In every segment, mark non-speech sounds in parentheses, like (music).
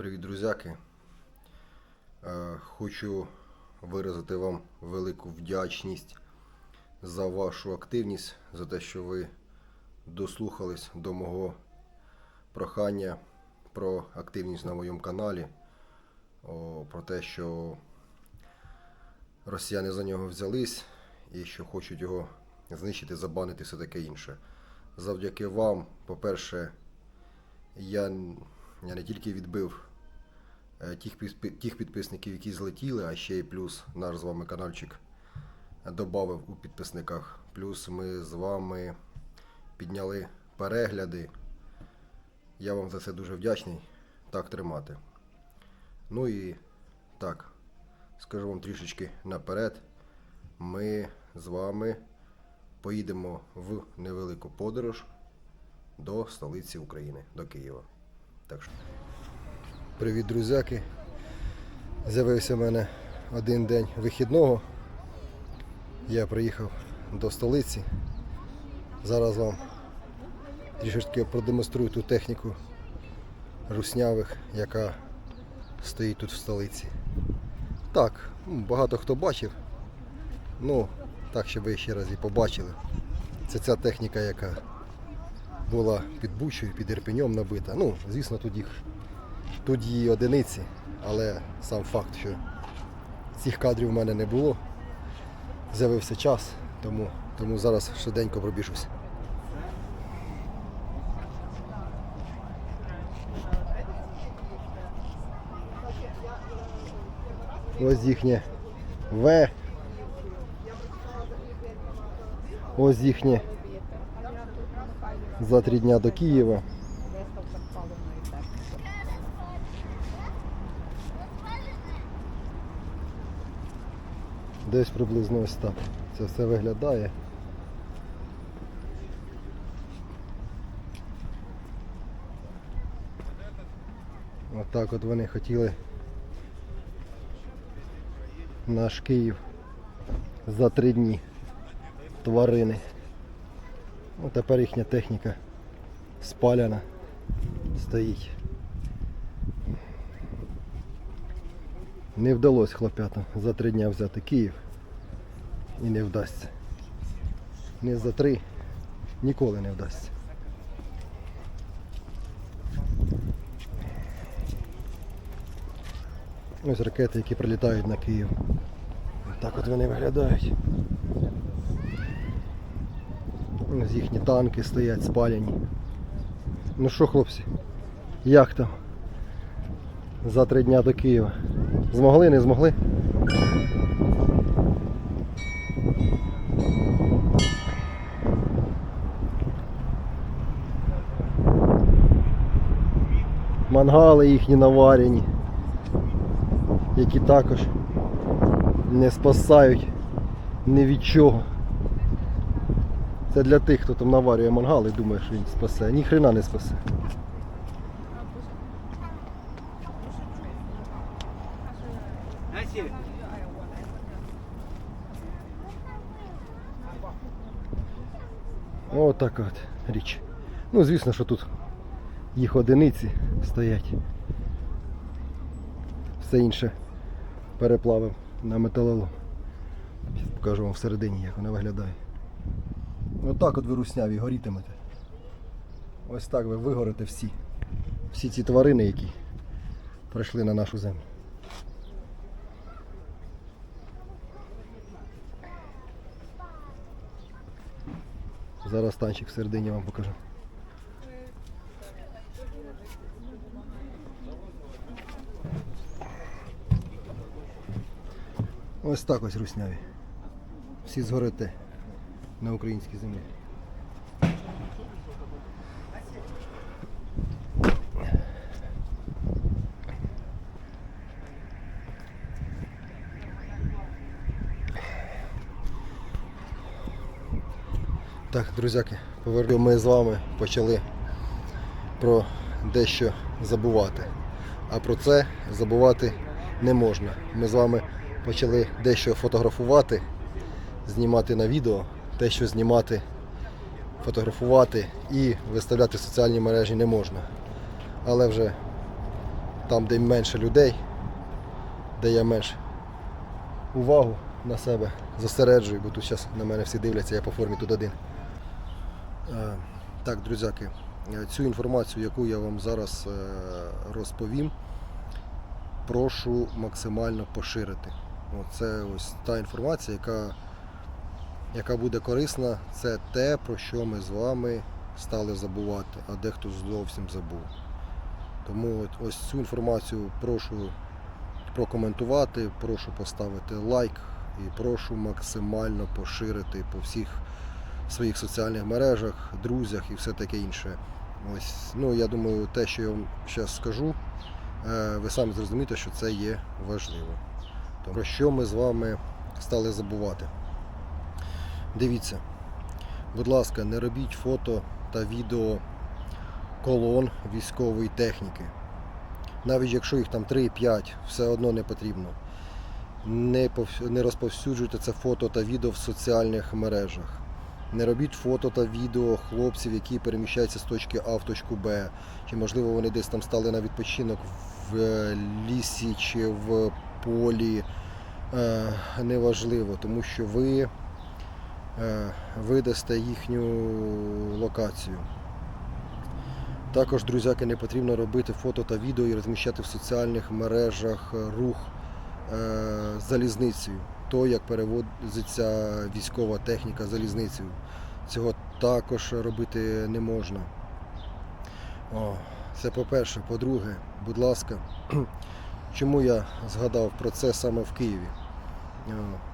Привіт, друзяки. Е, Хочу виразити вам велику вдячність за вашу активність, за те, що ви дослухались до мого прохання про активність на моєму каналі, про те, що росіяни за нього взялись і що хочуть його знищити, забанити, все таке інше. Завдяки вам, по-перше, я, я не тільки відбив тих, тих підписників, які злетіли, а ще й плюс наш з вами каналчик додав у підписниках. Плюс ми з вами підняли перегляди. Я вам за це дуже вдячний. Так тримати. Ну і так, скажу вам трішечки наперед. Ми з вами поїдемо в невелику подорож до столиці України, до Києва. Так що. Привіт, друзяки. З'явився в мене один день вихідного. Я приїхав до столиці. Зараз вам трішечки продемонструю ту техніку руснявих, яка стоїть тут в столиці. Так, ну, багато хто бачив. Ну, так, щоб ви ще раз і побачили. Це ця техніка, яка була під Бучою, під Ірпенем набита. Ну, звісно, тут їх тут її одиниці, але сам факт, що цих кадрів в мене не було. З'явився час, тому, тому зараз швиденько пробіжусь. Ось їхнє В. Ось їхнє за три дня до Києва. Десь приблизно ось так. Це все виглядає. Отак от вони хотіли наш Київ за три дні тварини. Ну, тепер їхня техніка спаляна стоїть. Не вдалося хлопятам за три дня взяти Київ. І не вдасться. Не за три ніколи не вдасться. Ось ракети, які прилітають на Київ. Так от вони виглядають. Ось їхні танки стоять спаляні. Ну що, хлопці, як там? За три дня до Києва. Змогли, не змогли? Мангали їхні наварені, які також не спасають ні від чого. Це для тих, хто там наварює мангал і думає, що він спасе. Ні хрена не спасе. Ось така от річ. Ну, звісно, що тут їх одиниці стоять. Все інше переплавив на металолом. Покажу вам всередині, як вона виглядає. Отак от ви русняві горітимете. Ось так ви вигорите всі. Всі ці тварини, які прийшли на нашу землю. Зараз танчик всередині вам покажу. Ось так ось русняві. Всі згорите на українській землі. Так, друзяки, поверну. Ми з вами почали про дещо забувати. А про це забувати не можна. Ми з вами почали дещо фотографувати, знімати на відео, те, що знімати, фотографувати і виставляти в соціальні мережі не можна. Але вже там, де менше людей, де я менш увагу на себе зосереджую, бо тут зараз на мене всі дивляться, я по формі тут один. Е, Так, друзяки, е, цю інформацію, яку я вам зараз е, розповім, прошу максимально поширити. Це ось та інформація, яка, яка буде корисна, це те, про що ми з вами стали забувати, а дехто зовсім забув. Тому ось цю інформацію прошу прокоментувати, прошу поставити лайк і прошу максимально поширити по всіх своїх соціальних мережах, друзях і все таке інше. Ось, ну я думаю, те, що я вам зараз скажу, е, ви самі зрозумієте, що це є важливо. Про що ми з вами стали забувати? Дивіться, будь ласка, не робіть фото та відео колон військової техніки. Навіть якщо їх там 3-5, все одно не потрібно. Не, пов- не розповсюджуйте це фото та відео в соціальних мережах. Не робіть фото та відео хлопців, які переміщаються з точки А в точку Б. Чи можливо вони десь там стали на відпочинок в е, лісі чи в полі. Е, неважливо, тому що ви е, видасте їхню локацію. Також, друзяки, не потрібно робити фото та відео і розміщати в соціальних мережах рух залізницею, то як перевозиться військова техніка залізницею. Цього також робити не можна. О, це по-перше. По-друге, будь ласка, (clears throat) чому я згадав про це саме в Києві?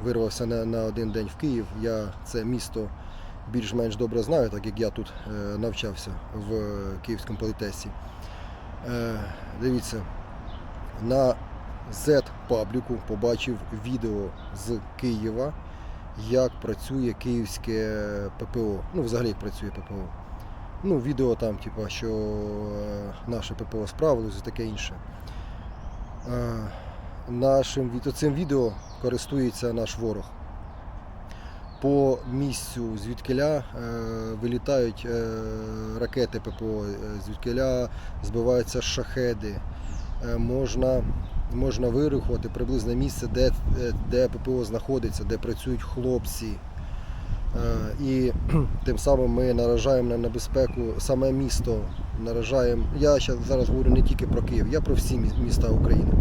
Вирвався на, на один день в Київ. Я це місто більш-менш добре знаю, так як я тут е, навчався в Київському політесі. Е, Дивіться, на Z-пабліку побачив відео з Києва, як працює київське ППО. Ну, взагалі як працює ППО. Ну, відео там, типу, що е, наше ППО справилось і таке інше. Е, Нашим, цим відео користується наш ворог. По місцю звідкиля е, вилітають ракети ППО, звідкиля збиваються шахеди. Можна, можна вирахувати приблизне місце, де, е, де ППО знаходиться, де працюють хлопці. Е, І (clears throat) тим самим ми наражаємо на небезпеку саме місто. Наражаємо, я зараз говорю не тільки про Київ, я про всі міста України.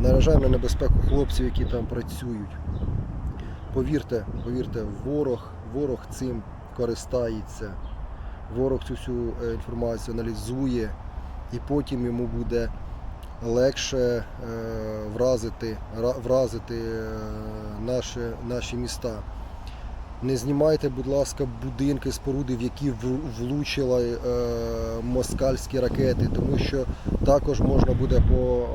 Наражаємо на небезпеку хлопців, які там працюють. Повірте, повірте, ворог, ворог цим користається. Ворог цю всю е, інформацію аналізує, і потім йому буде легше е, вразити, вразити е, наші, наші міста. Не знімайте, будь ласка, будинки, споруди, в які влучили е, москальські ракети, тому що також можна буде по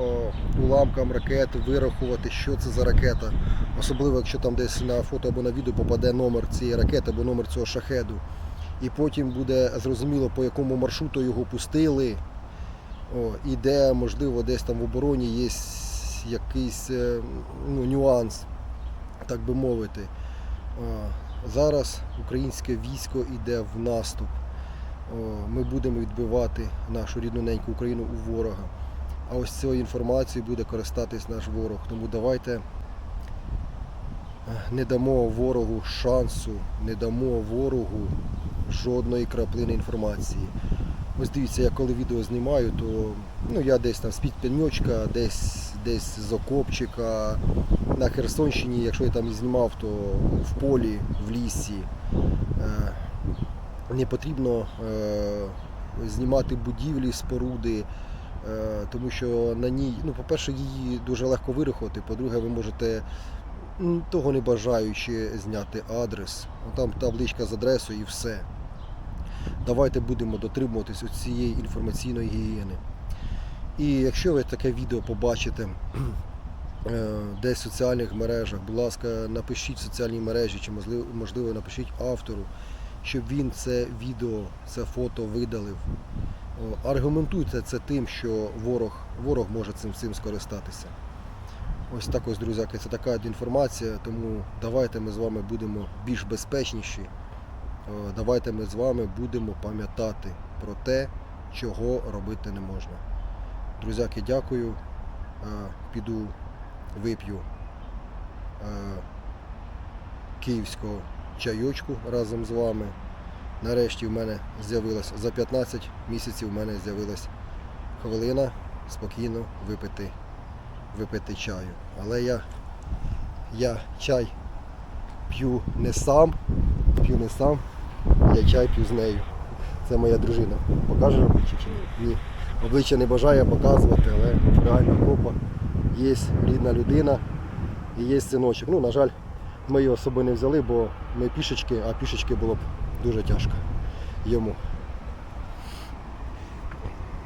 уламкам ракет вирахувати, що це за ракета. Особливо, якщо там десь на фото або на відео попаде номер цієї ракети або номер цього шахеду. І потім буде зрозуміло, по якому маршруту його пустили. О, і де, можливо, десь там в обороні є якийсь е, ну, нюанс, так би мовити. Зараз українське військо йде в наступ. Ми будемо відбивати нашу рідну неньку Україну у ворога. А ось цією інформацією буде користатись наш ворог. Тому давайте е, не дамо ворогу шансу, не дамо ворогу жодної краплини інформації. Ось дивіться, я коли відео знімаю, то ну, я десь там з-під пеньочка, десь, десь з окопчика. На Херсонщині, якщо я там і знімав, то в полі, в лісі. Е, Не потрібно е, знімати будівлі, споруди, е, тому що на ній, ну, по-перше, її дуже легко вирахувати, по-друге, ви можете того не бажаючи зняти адрес. Там табличка з адресою і все. Давайте будемо дотримуватись цієї інформаційної гігієни. І якщо ви таке відео побачите (clears throat) е, десь в соціальних мережах, будь ласка, напишіть в соціальній мережі, чи можливо, можливо напишіть автору, щоб він це відео, це фото видалив. Аргументуйте це тим, що ворог, ворог може цим цим скористатися. Ось так ось, друзяки, це така інформація, тому давайте ми з вами будемо більш безпечніші. Е, Давайте ми з вами будемо пам'ятати про те, чого робити не можна. Друзяки, дякую. Е, Піду вип'ю е, київського чайочку разом з вами. Нарешті в мене з'явилась за 15 місяців в мене з'явилась хвилина спокійно випити, випити чаю. Але я, я чай п'ю не сам, п'ю не сам, я чай п'ю з нею. Це моя дружина. Покаже обличчя чи ні? Ні. Обличчя не бажає показувати, але реально копа. Є рідна людина і є синочок. Ну, на жаль, ми його з собою не взяли, бо ми пішечки, а пішечки було б дуже тяжко йому.